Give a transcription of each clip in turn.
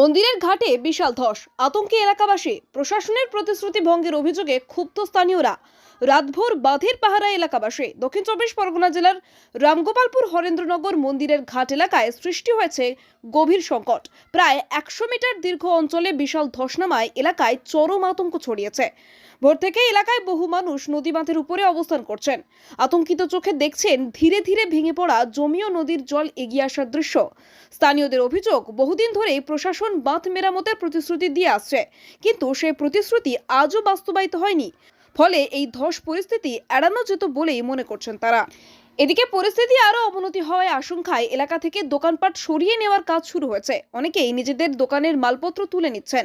মন্দিরের ঘাটে বিশাল ধস। আতঙ্কে এলাকাবাসী প্রশাসনের প্রতিশ্রুতি ভঙ্গের অভিযোগে ক্ষুব্ধ স্থানীয়রা। রাতভর বাঁধের পাহারা এলাকাবাসী দক্ষিণ চব্বিশ পরগনা জেলার রামগোপালপুর হরেন্দ্রনগর মন্দিরের ঘাট এলাকায় সৃষ্টি হয়েছে গভীর সংকট। প্রায় একশো মিটার দীর্ঘ অঞ্চলে বিশাল ধস নামায় এলাকায় চরম আতঙ্ক ছড়িয়েছে। ভোর থেকে এলাকায় বহু মানুষ নদী বাঁধের উপরে অবস্থান করছেন। আতঙ্কিত চোখে দেখছেন ধীরে ধীরে ভেঙে পড়া জমি ও নদীর জল এগিয়ে আসার দৃশ্য। স্থানীয়দের অভিযোগ, বহুদিন ধরেই প্রশাসন বাঁধ মেরামতের প্রতিশ্রুতি দিয়ে আসছে। কিন্তু সেই প্রতিশ্রুতি আজও বাস্তবায়িত হয়নি। ফলে এই ধস পরিস্থিতি এড়ানো যেত বলেই মনে করছেন তারা। এদিকে পরিস্থিতি আরও অবনতি হওয়ায় আশঙ্কায় এলাকা থেকে দোকানপাট সরিয়ে নেওয়ার কাজ শুরু হয়েছে। অনেকেই নিজেদের দোকানের মালপত্র তুলে নিচ্ছেন।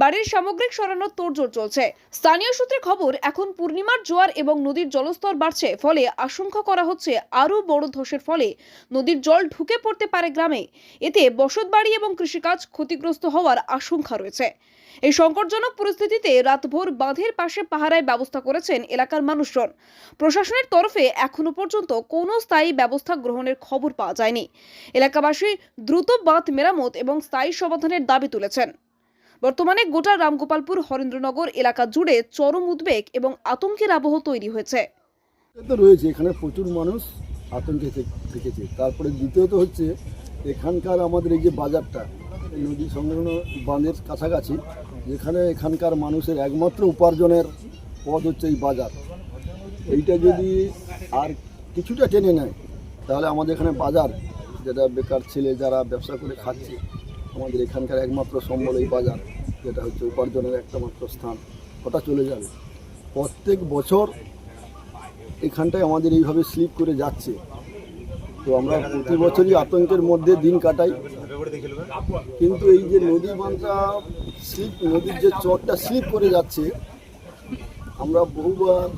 বাড়ির সামগ্রিক সরানোর তোড়জোড় চলছে। স্থানীয় সূত্রে খবর, এখন পূর্ণিমার জোয়ার এবং নদীর জলস্তর বাড়ছে, ফলে আশঙ্কা করা হচ্ছে আরও বড় ধসের ফলে নদীর জল ঢুকে পড়তে পারে গ্রামে। এতে বসতবাড়ি এবং কৃষিকাজ ক্ষতিগ্রস্ত হওয়ার আশঙ্কা রয়েছে। এই সংকটজনক পরিস্থিতিতে রাতভর বাঁধের পাশে পাহারায় ব্যবস্থা করেছেন এলাকার মানুষজন। প্রশাসনের তরফে এখনও পর্যন্ত কোনো স্থায়ী ব্যবস্থা গ্রহণের খবর পাওয়া যায়নি। এলাকাবাসী দ্রুত বাঁধ মেরামত এবং স্থায়ী সমাধানের দাবি তুলেছেন। বর্তমানে গোটা রামগোপালপুর হরেন্দ্রনগর এলাকা জুড়ে চরম উদ্বেগ এবং আতঙ্কের আবহ তৈরি হয়েছে। রয়েছে, এখানে প্রচুর মানুষ আতঙ্কে থেকেছে। তারপরে দ্বিতীয়ত হচ্ছে, এখানকার আমাদের এই যে বাজারটা নদী সংলগ্ন বাঁধের কাছাকাছি যেখানে এখানকার মানুষের একমাত্র উপার্জনের পথ হচ্ছে এই বাজার। এইটা যদি আর কিছুটা টেনে নেয়, তাহলে আমাদের এখানে বাজার, যেটা বেকার ছেলে যারা ব্যবসা করে খাচ্ছে, আমাদের এখানকার একমাত্র সম্বল এই বাজার, যেটা হচ্ছে উপার্জনের একটা মাত্র স্থান, ওটা চলে যাবে। প্রত্যেক বছর এখানটায় আমাদের এইভাবে স্লিপ করে যাচ্ছে। তো আমরা প্রতি বছরই আতঙ্কের মধ্যে দিন কাটাই। কিন্তু এই যে নদী বাঁধটা স্লিপ নদীর যে চরটা স্লিপ করে যাচ্ছে, আমরা বহুবার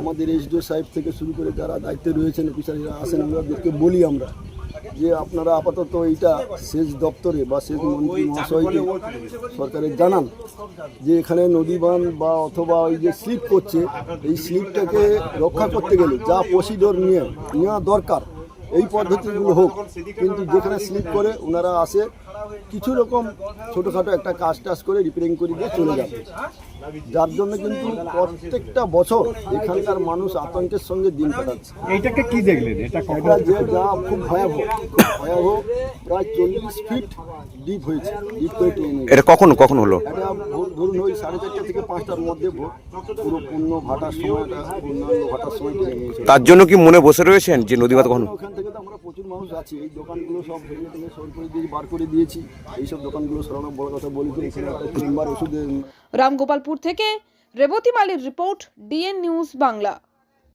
আমাদের এসডিও সাহেব থেকে শুরু করে যারা দায়িত্বে রয়েছেন, অফিসাররা আসেন ওনাদেরকে বলি আমরা যে আপনারা আপাতত এইটা সেচ দপ্তরে বা সেচ মন্ত্রী মহাশয়কে সরকারের জানান যে এখানে নদী বাঁধ বা অথবা ওই যে স্লিপ করছে, এই স্লিপটাকে রক্ষা করতে গেলে যা প্রসিডর নিয়ে, নেওয়া দরকার এই পদ্ধতিগুলো হোক কিন্তু যেখানে স্লিপ করে ওনারা আসে কিছু রকম ছোটোখাটো একটা কাজ টাজ করে রিপেয়ারিং করে দিয়ে চলে যাবে। যার জন্য কিন্তু প্রত্যেকটা বছর এখানকার মানুষ আতঙ্কের সঙ্গে দিন কাটাচ্ছে। এইটাকে কি দেখলেন? এটা যে যা খুব ভয়াবহ ভয়াবহ প্রায় চল্লিশ ফিট ডিপ হয়েছে ডিপ করে টেনে এটা কখন কখন হলো? এটা ধরুন ওই সাড়ে চারটা থেকে পাঁচটার মধ্যে পুরো পূর্ণ ভাটার সময়টা পূর্ণাঙ্গ ভাটার সময় তার জন্য কি মনে বসে রয়েছেন যে নদীবাদ কখন? ওখান থেকে তো আমরা প্রচুর মানুষ আছি। এই দোকানগুলো সব ভেঙে টেঙে সর করে দিয়ে বার করে দিয়েছি। এইসব দোকানগুলো সরানো বড় কথা বলি তো ওষুধের রামগোপালপুর থেকে রেবতী মালির রিপোর্ট, ডিএন নিউজ বাংলা।